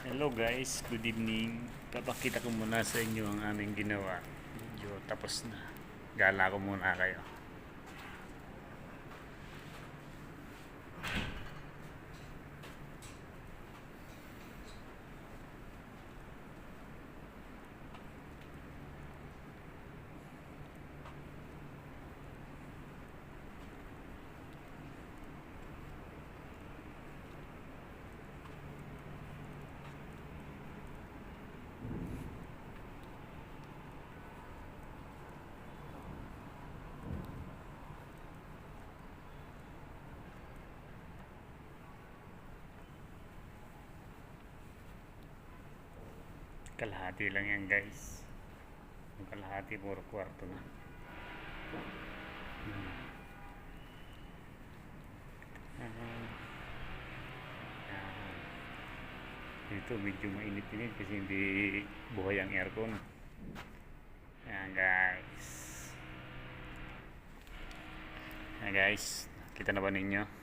Hello guys, good evening. Papakita ko muna sa inyo ang aming ginawa. Medyo tapos na. Gala ko muna kayo. Kalahati lang yan guys. Yung kalahati, puro kwarto na. Hmm. Dito medyo mainit-init kasi hindi buhay ang aircon. Yan guys. Yan guys, kita na ba ninyo?